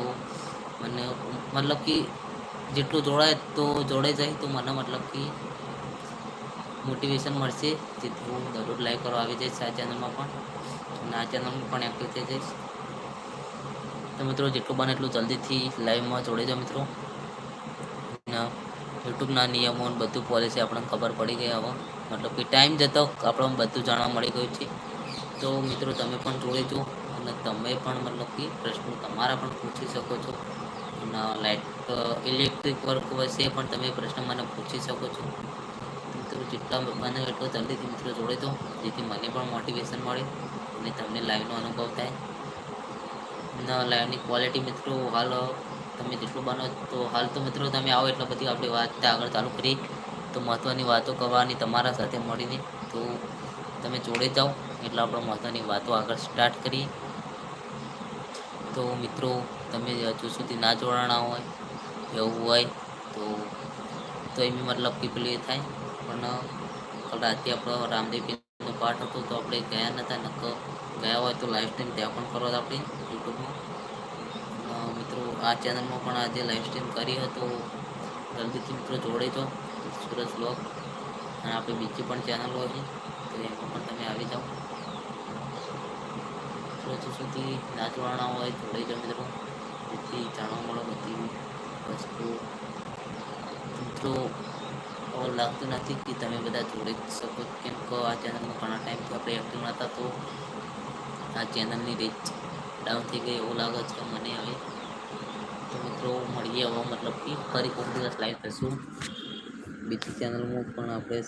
તો મને મતલબ કે જેટલું જોડાય તો જોડાઈ જાય, તો મને મતલબ કે મોટિવેશન મળશે. જેથી હું દરરોજ લાઈવ કરવા આવી જઈશ આ ચેનલમાં પણ. અને આ ચેનલમાં પણ એક્ટિવ થઈ જઈશ. તો મિત્રો, જેટલું બને એટલું જલ્દીથી લાઈવમાં જોડે જાઓ મિત્રો. યુટ્યુબના નિયમો બધું પોલિસી આપણને ખબર પડી ગઈ હવે. મતલબ કે ટાઈમ જતો આપણને બધું જાણવા મળી ગયું છે. તો મિત્રો, તમે પણ જોડે જો અને તમે પણ મતલબ કે પ્રશ્નો તમારા પણ પૂછી શકો છો. અને લાઇટ ઇલેક્ટ્રિક વર્ક વિશે પણ તમે પ્રશ્ન મને પૂછી શકો છો. મિત્રો, જેટલા બને એટલો જલ્દીથી મિત્રો જોડે દો જેથી મને પણ મોટિવેશન મળે અને તમને લાઈવનો અનુભવ થાય. લાઈવની ક્વોલિટી મિત્રો, હાલ તમે જેટલું બનો તો હાલ તો મિત્રો તમે આવો, એટલે બધી આપણી વાત આગળ ચાલુ કરી. તો મહત્ત્વની વાતો કરવાની તમારા સાથે મળીને, તો તમે જોડે જાઓ, એટલે આપણે મહત્ત્વની વાતો આગળ સ્ટાર્ટ કરીએ. તો મિત્રો, તમે હજુ સુધી ના જોડાણા હોય, એવું હોય, તો તો એમ મતલબ કે પેલું થાય, પણ રાતે આપણો રામદેવનો પાઠ હતો તો આપણે ગયા નતા નક ગયા હોય તો લાઈવ સ્ટ્રીમ ત્યાં પણ કરો આપણે યુટ્યુબમાં. મિત્રો, આ ચેનલમાં પણ આજે લાઈવ સ્ટ્રીમ કરી હતો. જલ્દીથી મિત્રો જોડે તો સુરત બ્લોગ અને આપણે બીજી પણ ચેનલો છે, તો એમાં પણ તમે આવી જાઓ. સુધી ના જોડાણા હોય, જોડે જાઓ મિત્રો જેથી જાણવા મળે બધી વસ્તુ. મિત્રો લાગતું નથી કે તમે બધા જોડે જ શકો. કેમ કે આ ચેનલમાં ઘણા ટાઈમથી આપણે એક્ટિવ નહોતા તો આ ચેનલની રીચ ડાઉન થઈ ગઈ એવું લાગે છે મને હવે. તો મિત્રો, મળીએ હવે, મતલબ કે ફરી કોઈ દિવસ લાઈવ થશું બીજી ચેનલમાં પણ આપણે